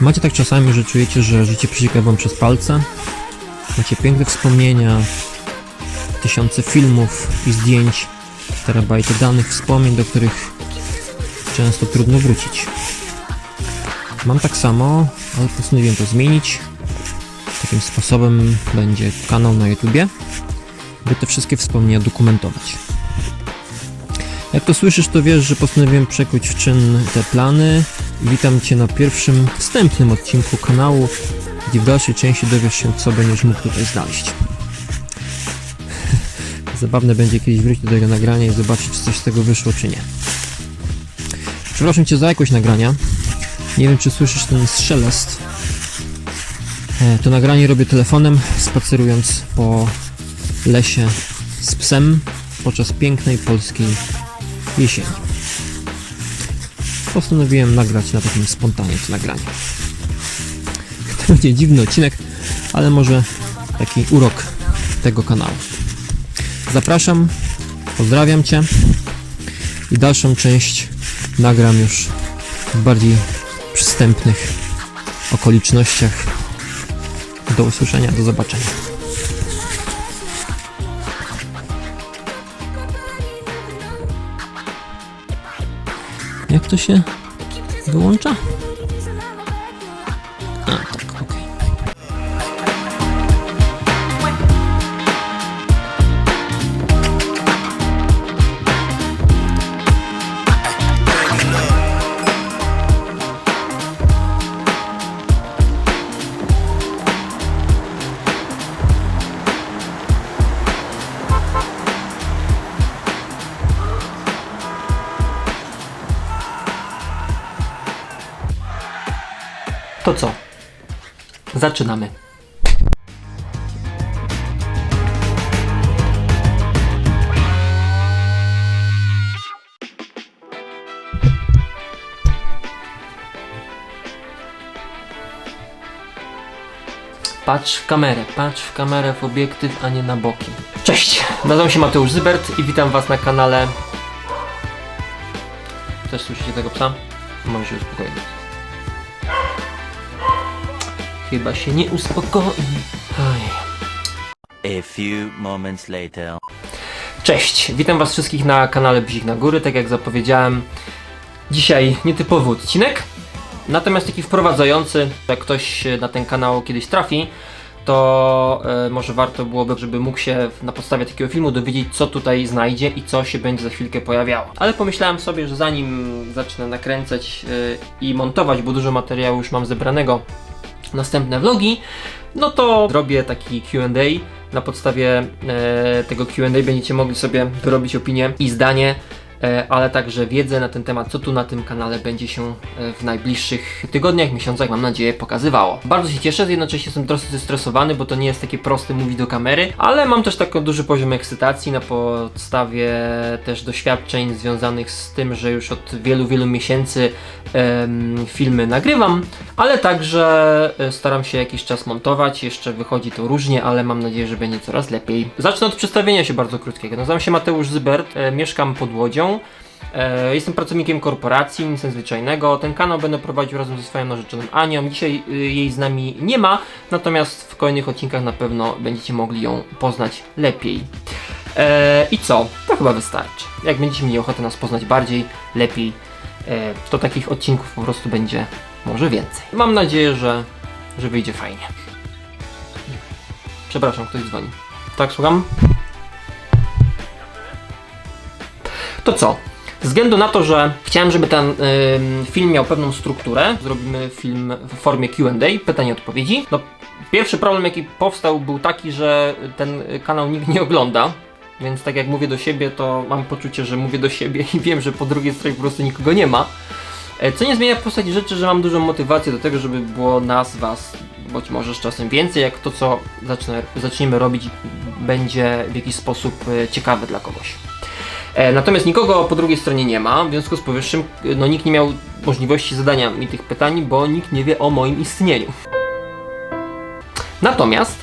Macie tak czasami, że czujecie, że życie przecieka wam przez palce? Macie piękne wspomnienia, tysiące filmów i zdjęć, terabajty danych, wspomnień, do których często trudno wrócić. Mam tak samo, ale postanowiłem to zmienić. Takim sposobem będzie kanał na YouTubie, by te wszystkie wspomnienia dokumentować. Jak to słyszysz, to wiesz, że postanowiłem przekuć w czyn te plany. Witam Cię na pierwszym wstępnym odcinku kanału, gdzie w dalszej części dowiesz się, co będziesz mógł tutaj znaleźć. Zabawne będzie kiedyś wrócić do tego nagrania i zobaczyć, czy coś z tego wyszło, czy nie. Przepraszam Cię za jakość nagrania. Nie wiem, czy słyszysz ten szelest. E, To nagranie robię telefonem, spacerując po lesie z psem podczas pięknej polskiej jesieni. Postanowiłem nagrać na takim spontanie to nagranie. To będzie dziwny odcinek, ale może taki urok tego kanału. Zapraszam, pozdrawiam Cię i dalszą część nagram już w bardziej przystępnych okolicznościach. Do usłyszenia, do zobaczenia. Jak to się wyłącza? Zaczynamy. Patrz w kamerę, patrz w kamerę, w obiektyw, a nie na boki. Cześć, nazywam się Mateusz Zybert i witam Was na kanale. Też słyszycie tego psa? Może się uspokoić. Chyba się nie uspokoi. Oj. A few moments later. Cześć, witam was wszystkich na kanale Bzik na Góry, tak jak zapowiedziałem. Dzisiaj nietypowy odcinek, natomiast taki wprowadzający. Jak ktoś na ten kanał kiedyś trafi, to e, może warto byłoby, żeby mógł się na podstawie takiego filmu dowiedzieć, co tutaj znajdzie i co się będzie za chwilkę pojawiało. Ale pomyślałem sobie, że zanim zacznę nakręcać e, i montować, bo dużo materiału już mam zebranego, następne vlogi, no to zrobię taki QA. Na podstawie e, tego QA będziecie mogli sobie wyrobić opinię i zdanie, ale także wiedzę na ten temat, co tu na tym kanale będzie się e, w najbliższych tygodniach, miesiącach, mam nadzieję, pokazywało. Bardzo się cieszę, jednocześnie jestem trochę zestresowany, bo to nie jest takie proste mówić do kamery, ale mam też taki duży poziom ekscytacji na podstawie też doświadczeń związanych z tym, że już od wielu, wielu miesięcy em, filmy nagrywam, ale także e, staram się jakiś czas montować. Jeszcze wychodzi to różnie, ale mam nadzieję, że będzie coraz lepiej. Zacznę od przedstawienia się bardzo krótkiego. Nazywam się Mateusz Zybert, e, mieszkam pod Łodzią. E, Jestem pracownikiem korporacji, nic nadzwyczajnego. Ten kanał będę prowadził razem ze swoją narzeczoną Anią. Dzisiaj y, jej z nami nie ma, natomiast w kolejnych odcinkach na pewno będziecie mogli ją poznać lepiej. E, I co? To chyba wystarczy. Jak będziecie mieli ochotę nas poznać bardziej, lepiej, e, to takich odcinków po prostu będzie może więcej. Mam nadzieję, że, że wyjdzie fajnie. Przepraszam, ktoś dzwoni. Tak, słucham? To co? Ze względu na to, że chciałem, żeby ten ym, film miał pewną strukturę, zrobimy film w formie QA, pytań-odpowiedzi. No, pierwszy problem, jaki powstał, był taki, że ten kanał nikt nie ogląda. Więc tak jak mówię do siebie, to mam poczucie, że mówię do siebie i wiem, że po drugiej stronie po prostu nikogo nie ma. E, Co nie zmienia w postaci rzeczy, że mam dużą motywację do tego, żeby było nas, was, być może z czasem więcej, jak to, co zaczniemy robić, będzie w jakiś sposób e, ciekawe dla kogoś. E, Natomiast nikogo po drugiej stronie nie ma, w związku z powyższym e, no, nikt nie miał możliwości zadania mi tych pytań, bo nikt nie wie o moim istnieniu. Natomiast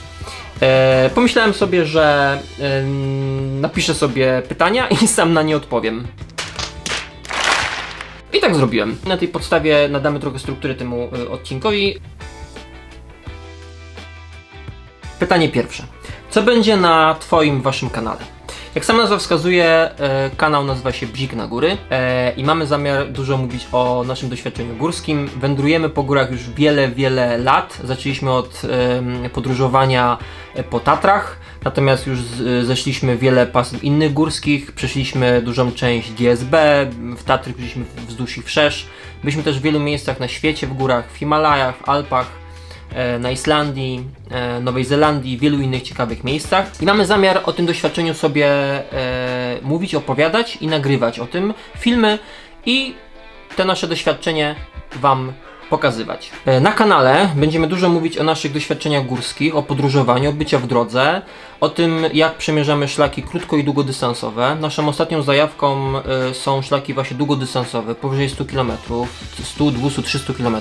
e, pomyślałem sobie, że em, napiszę sobie pytania i sam na nie odpowiem. I tak zrobiłem. Na tej podstawie nadamy trochę struktury temu y, odcinkowi. Pytanie pierwsze. Co będzie na Twoim, Waszym kanale? Jak sama nazwa wskazuje, e, kanał nazywa się Bzik na Góry e, i mamy zamiar dużo mówić o naszym doświadczeniu górskim. Wędrujemy po górach już wiele, wiele lat. Zaczęliśmy od podróżowania po Tatrach, natomiast już zeszliśmy wiele pasm innych górskich, przeszliśmy dużą część GSB, w Tatry byliśmy wzdłuż i wszerz. Byliśmy też w wielu miejscach na świecie, w górach, w Himalajach, w Alpach na Islandii, e, Nowej Zelandii, wielu innych ciekawych miejscach. I mamy zamiar o tym doświadczeniu sobie e, mówić, opowiadać i nagrywać o tym filmy i te nasze doświadczenie Wam pokazywać. E, Na kanale będziemy dużo mówić o naszych doświadczeniach górskich, o podróżowaniu, o bycia w drodze, o tym jak przemierzamy szlaki krótko i długodystansowe. Naszą ostatnią zajawką e, są szlaki właśnie długodystansowe, powyżej 100 km, 100, 200, 300 km.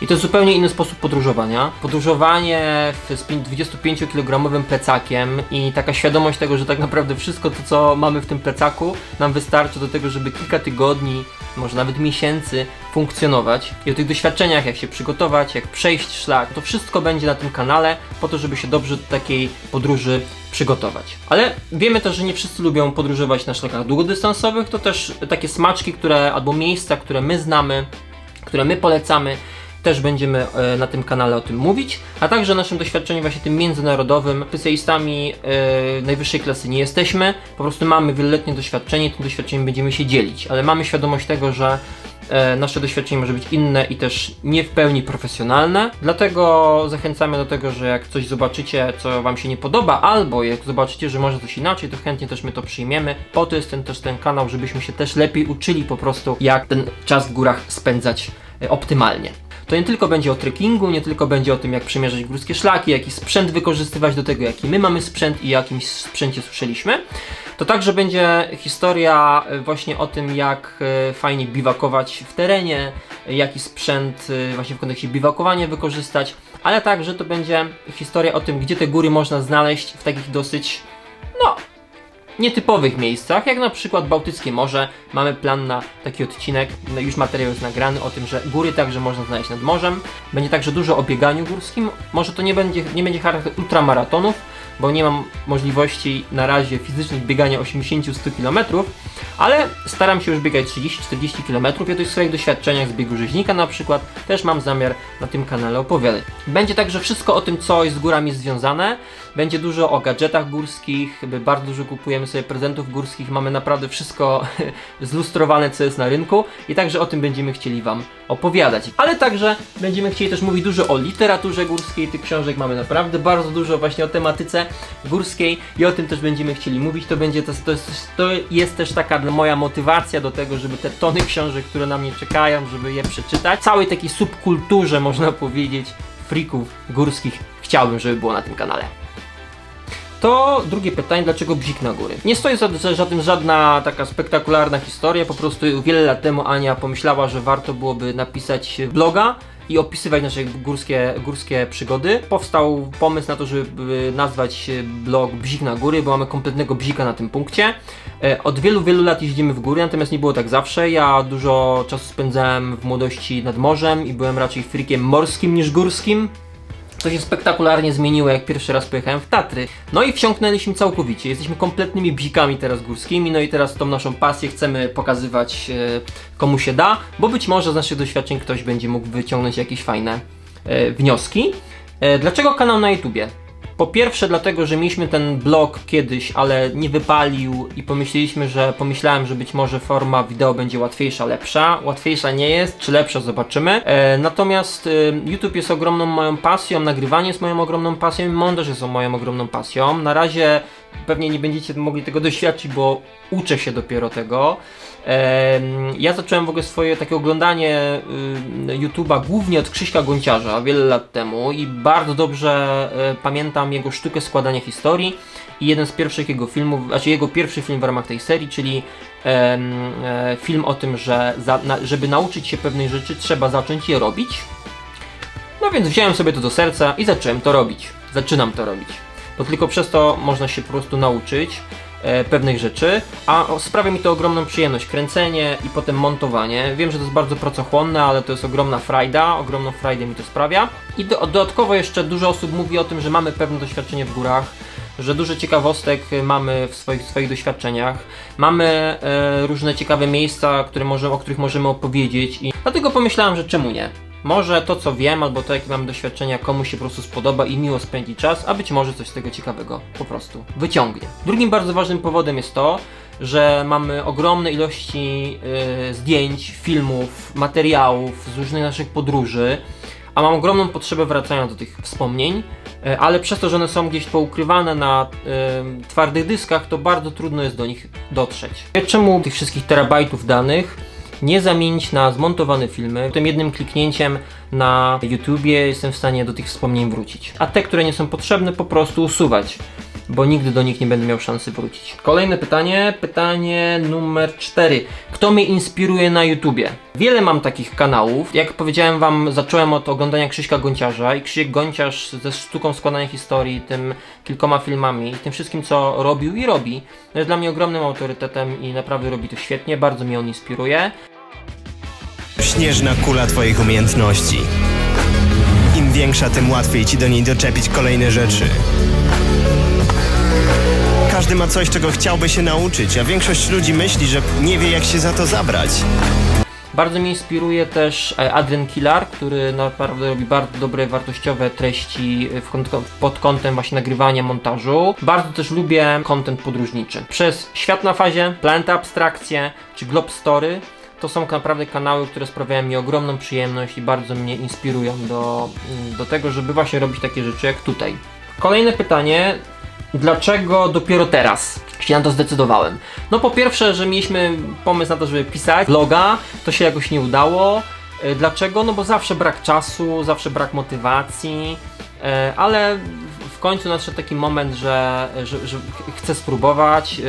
I to jest zupełnie inny sposób podróżowania. Podróżowanie z 25-kilogramowym plecakiem i taka świadomość tego, że tak naprawdę wszystko to, co mamy w tym plecaku, nam wystarczy do tego, żeby kilka tygodni, może nawet miesięcy funkcjonować. I o tych doświadczeniach, jak się przygotować, jak przejść szlak, to wszystko będzie na tym kanale, po to, żeby się dobrze do takiej podróży przygotować. Ale wiemy też, że nie wszyscy lubią podróżować na szlakach długodystansowych, to też takie smaczki, które, albo miejsca, które my znamy, które my polecamy, też będziemy e, na tym kanale o tym mówić, a także o naszym doświadczeniu właśnie tym międzynarodowym. Specjalistami e, najwyższej klasy nie jesteśmy, po prostu mamy wieloletnie doświadczenie, tym doświadczeniem będziemy się dzielić, ale mamy świadomość tego, że e, nasze doświadczenie może być inne i też nie w pełni profesjonalne. Dlatego zachęcamy do tego, że jak coś zobaczycie, co Wam się nie podoba, albo jak zobaczycie, że może coś inaczej, to chętnie też my to przyjmiemy. Po to jest ten też ten kanał, żebyśmy się też lepiej uczyli po prostu, jak ten czas w górach spędzać optymalnie. To nie tylko będzie o trekkingu, nie tylko będzie o tym, jak przemierzać górskie szlaki, jaki sprzęt wykorzystywać do tego, jaki my mamy sprzęt i o jakimś sprzęcie słyszeliśmy. To także będzie historia e, właśnie o tym, jak e, fajnie biwakować w terenie, jaki sprzęt e, właśnie w kontekście biwakowania wykorzystać, ale także to będzie historia o tym, gdzie te góry można znaleźć w takich dosyć, nietypowych miejscach, jak na przykład Bałtyckie Morze. Mamy plan na taki odcinek, no już materiał jest nagrany o tym, że góry także można znaleźć nad morzem. Będzie także dużo o bieganiu górskim. Może to nie będzie, nie będzie charakter ultramaratonów, bo nie mam możliwości na razie fizycznych biegania 80-100 km, ale staram się już biegać 30-40 km. Ja o tych swoich doświadczeniach z biegu rzeźnika na przykład też mam zamiar na tym kanale opowiadać. Będzie także wszystko o tym, co jest z górami związane. Będzie dużo o gadżetach górskich, bardzo dużo kupujemy sobie prezentów górskich, mamy naprawdę wszystko zlustrowane, co jest na rynku i także o tym będziemy chcieli Wam opowiadać. Ale także będziemy chcieli też mówić dużo o literaturze górskiej, tych książek mamy naprawdę bardzo dużo właśnie o tematyce górskiej i o tym też będziemy chcieli mówić. To będzie to, to, jest, to jest też taka moja motywacja do tego, żeby te tony książek, które na mnie czekają, żeby je przeczytać. Całej takiej subkulturze można powiedzieć freaków górskich chciałbym, żeby było na tym kanale. To drugie pytanie, dlaczego bzik na góry? Nie stoi za, za, tym żadna taka spektakularna historia, po prostu wiele lat temu Ania pomyślała, że warto byłoby napisać bloga i opisywać nasze górskie, górskie przygody. Powstał pomysł na to, żeby nazwać blog Bzik na góry, bo mamy kompletnego bzika na tym punkcie. E, Od wielu, wielu lat jeździmy w góry, natomiast nie było tak zawsze. Ja dużo czasu spędzałem w młodości nad morzem i byłem raczej frikiem morskim niż górskim. To się spektakularnie zmieniło, jak pierwszy raz pojechałem w Tatry. No i wsiąknęliśmy całkowicie. Jesteśmy kompletnymi bzikami teraz górskimi, no i teraz tą naszą pasję chcemy pokazywać e, komu się da, bo być może z naszych doświadczeń ktoś będzie mógł wyciągnąć jakieś fajne e, wnioski. E, dlaczego kanał na YouTubie? Po pierwsze dlatego, że mieliśmy ten blog kiedyś, ale nie wypalił i pomyśleliśmy, że pomyślałem, że być może forma wideo będzie łatwiejsza, lepsza. Łatwiejsza nie jest, czy lepsza zobaczymy. E, natomiast e, YouTube jest ogromną moją pasją, nagrywanie jest moją ogromną pasją i montaż jest moją ogromną pasją. Na razie pewnie nie będziecie mogli tego doświadczyć, bo uczę się dopiero tego. Ja zacząłem w ogóle swoje takie oglądanie y, YouTube'a głównie od Krzyśka Gonciarza wiele lat temu i bardzo dobrze e, pamiętam jego sztukę składania historii i jeden z pierwszych jego filmów, znaczy jego pierwszy film w ramach tej serii, czyli e, film o tym, że za, żeby nauczyć się pewnej rzeczy trzeba zacząć je robić. No więc wziąłem sobie to do serca i zacząłem to robić. Zaczynam to robić. Bo tylko przez to można się po prostu nauczyć. e, pewnych rzeczy, a sprawia mi to ogromną przyjemność. Kręcenie i potem montowanie. Wiem, że to jest bardzo pracochłonne, ale to jest ogromna frajda, ogromną frajdę mi to sprawia. I do, dodatkowo jeszcze dużo osób mówi o tym, że mamy pewne doświadczenie w górach, że dużo ciekawostek mamy w swoich, swoich doświadczeniach. Mamy e, różne ciekawe miejsca, które może, o których możemy opowiedzieć i dlatego pomyślałem, że czemu nie? Może to, co wiem, albo to, jakie mamy doświadczenia, komuś się po prostu spodoba i miło spędzi czas, a być może coś z tego ciekawego po prostu wyciągnie. Drugim bardzo ważnym powodem jest to, że mamy ogromne ilości y, zdjęć, filmów, materiałów z różnych naszych podróży, a mam ogromną potrzebę wracania do tych wspomnień, e, ale przez to, że one są gdzieś poukrywane na y, twardych dyskach, to bardzo trudno jest do nich dotrzeć. Czemu tych wszystkich terabajtów danych nie zamienić na zmontowane filmy. Tym jednym kliknięciem na YouTubie jestem w stanie do tych wspomnień wrócić. A te, które nie są potrzebne, po prostu usuwać, bo nigdy do nich nie będę miał szansy wrócić. Kolejne pytanie, pytanie numer 4. Kto mnie inspiruje na YouTubie? Wiele mam takich kanałów. Jak powiedziałem wam, zacząłem od oglądania Krzyśka Gonciarza i Krzysiek Gonciarz ze sztuką składania historii, tym kilkoma filmami, tym wszystkim co robił i robi, jest dla mnie ogromnym autorytetem i naprawdę robi to świetnie, bardzo mnie on inspiruje. Śnieżna kula twoich umiejętności. Im większa, tym łatwiej ci do niej doczepić kolejne rzeczy. Każdy ma coś, czego chciałby się nauczyć, a większość ludzi myśli, że nie wie, jak się za to zabrać. Bardzo mnie inspiruje też e, Adrian Killar, który naprawdę robi bardzo dobre, wartościowe treści pod kątem właśnie nagrywania, montażu. Bardzo też lubię content podróżniczy. Przez Świat na fazie, Planeta Abstrakcje czy Glob Story to są naprawdę kanały, które sprawiają mi ogromną przyjemność i bardzo mnie inspirują do, do tego, żeby właśnie robić takie rzeczy jak tutaj. Kolejne pytanie. Dlaczego dopiero teraz się na to zdecydowałem? No po pierwsze, że mieliśmy pomysł na to, żeby pisać vloga, to się jakoś nie udało. E, Dlaczego? No bo zawsze brak czasu, zawsze brak motywacji, e, ale w- końcu nadszedł taki moment, że, że, że ch- chcę spróbować.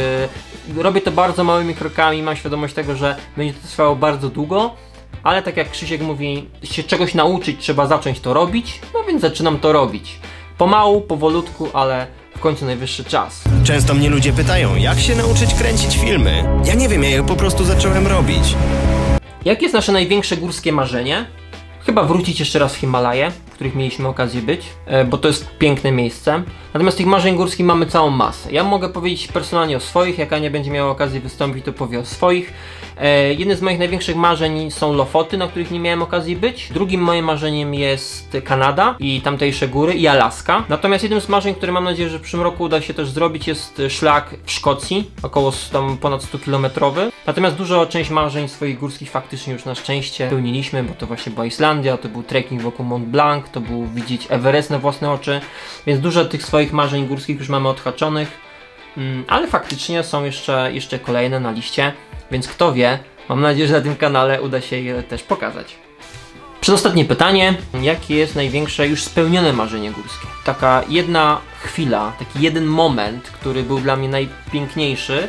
E, Robię to bardzo małymi krokami, mam świadomość tego, że będzie to trwało bardzo długo, ale tak jak Krzysiek mówi, się czegoś nauczyć, trzeba zacząć to robić, no więc zaczynam to robić. Pomału, powolutku, ale w końcu najwyższy czas. Często mnie ludzie pytają, jak się nauczyć kręcić filmy. Ja nie wiem, ja je po prostu zacząłem robić. Jakie jest nasze największe górskie marzenie? Chyba wrócić jeszcze raz w Himalaje, w których mieliśmy okazję być, e, bo to jest piękne miejsce. Natomiast tych marzeń górskich mamy całą masę. Ja mogę powiedzieć personalnie o swoich, jak Ania będzie miała okazję wystąpić, to powie o swoich. E, Jednym z moich największych marzeń są Lofoty, na których nie miałem okazji być. Drugim moim marzeniem jest Kanada i tamtejsze góry i Alaska. Natomiast jednym z marzeń, które mam nadzieję, że w przyszłym roku uda się też zrobić, jest szlak w Szkocji, około tam ponad 100 kilometrowy. Natomiast dużo część marzeń swoich górskich faktycznie już na szczęście pełniliśmy, bo to właśnie była Islandia, to był trekking wokół Mont Blanc, to był widzieć Everest na własne oczy, więc dużo tych swoich marzeń górskich już mamy odhaczonych. Mm, ale faktycznie są jeszcze, jeszcze kolejne na liście, więc kto wie, mam nadzieję, że na tym kanale uda się je też pokazać. Przedostatnie pytanie, jakie jest największe już spełnione marzenie górskie? Taka jedna chwila, taki jeden moment, który był dla mnie najpiękniejszy,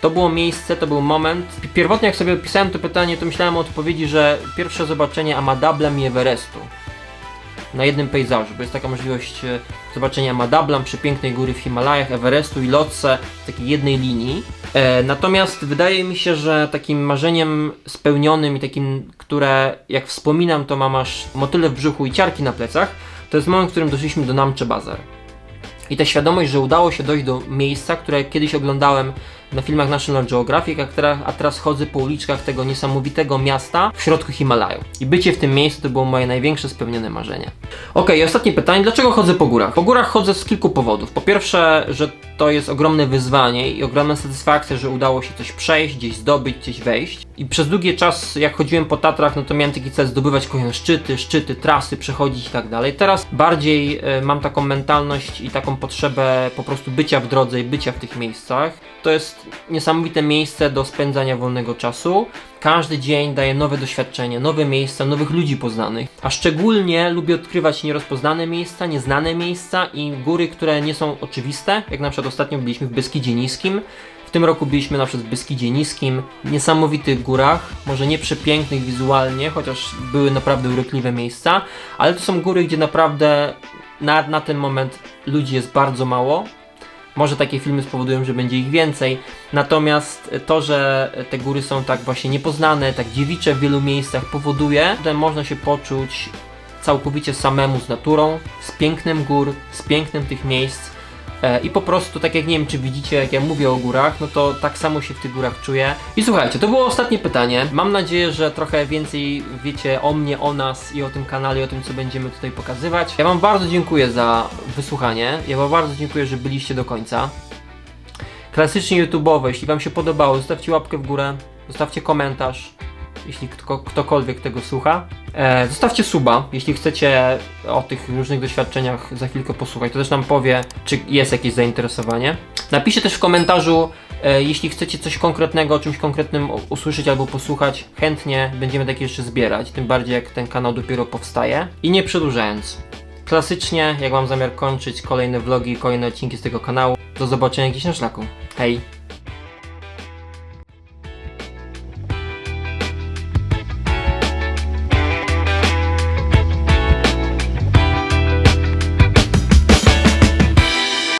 to było miejsce, to był moment. Pierwotnie jak sobie pisałem to pytanie, to myślałem o odpowiedzi, że pierwsze zobaczenie Amadablam i Everestu na jednym pejzażu, bo jest taka możliwość e, zobaczenia Madablam, przepięknej góry w Himalajach, Everestu i Lotse w takiej jednej linii. E, natomiast wydaje mi się, że takim marzeniem spełnionym i takim, które jak wspominam, to mam aż motyle w brzuchu i ciarki na plecach, to jest moment, w którym doszliśmy do Namche Bazar. I ta świadomość, że udało się dojść do miejsca, które kiedyś oglądałem na filmach National Geographic, a teraz, a teraz chodzę po uliczkach tego niesamowitego miasta w środku Himalaju. I bycie w tym miejscu to było moje największe spełnione marzenie. Okej, i ostatnie pytanie, dlaczego chodzę po górach? Po górach chodzę z kilku powodów. Po pierwsze, że to jest ogromne wyzwanie i ogromna satysfakcja, że udało się coś przejść, gdzieś zdobyć, gdzieś wejść. I przez długi czas, jak chodziłem po Tatrach, no to miałem taki cel zdobywać kolejne szczyty, szczyty, trasy, przechodzić i tak dalej. Teraz bardziej e, mam taką mentalność i taką potrzebę po prostu bycia w drodze i bycia w tych miejscach. To jest niesamowite miejsce do spędzania wolnego czasu. Każdy dzień daje nowe doświadczenie, nowe miejsca, nowych ludzi poznanych. A szczególnie lubię odkrywać nierozpoznane miejsca, nieznane miejsca i góry, które nie są oczywiste. Jak na przykład ostatnio byliśmy w Beskidzie Niskim. W tym roku byliśmy na przykład w Beskidzie Niskim, niesamowitych górach, może nie przepięknych wizualnie, chociaż były naprawdę urokliwe miejsca, ale to są góry, gdzie naprawdę na, na ten moment ludzi jest bardzo mało. Może takie filmy spowodują, że będzie ich więcej. Natomiast to, że te góry są tak właśnie niepoznane, tak dziewicze w wielu miejscach, powoduje, że można się poczuć całkowicie samemu z naturą, z pięknem gór, z pięknem tych miejsc. E, I po prostu, tak jak nie wiem, czy widzicie, jak ja mówię o górach, no to tak samo się w tych górach czuję. I słuchajcie, to było ostatnie pytanie. Mam nadzieję, że trochę więcej wiecie o mnie, o nas i o tym kanale, i o tym, co będziemy tutaj pokazywać. Ja Wam bardzo dziękuję za wysłuchanie. Ja Wam bardzo dziękuję, że byliście do końca. Klasycznie YouTube'owe, jeśli Wam się podobało, zostawcie łapkę w górę, zostawcie komentarz, jeśli kto, ktokolwiek tego słucha. E, zostawcie suba, jeśli chcecie o tych różnych doświadczeniach za chwilkę posłuchać. To też nam powie, czy jest jakieś zainteresowanie. Napiszcie też w komentarzu, e, jeśli chcecie coś konkretnego, o czymś konkretnym usłyszeć albo posłuchać. Chętnie będziemy takie jeszcze zbierać, tym bardziej jak ten kanał dopiero powstaje. I nie przedłużając. Klasycznie, jak mam zamiar kończyć kolejne vlogi, kolejne odcinki z tego kanału. Do zobaczenia gdzieś na szlaku. Hej!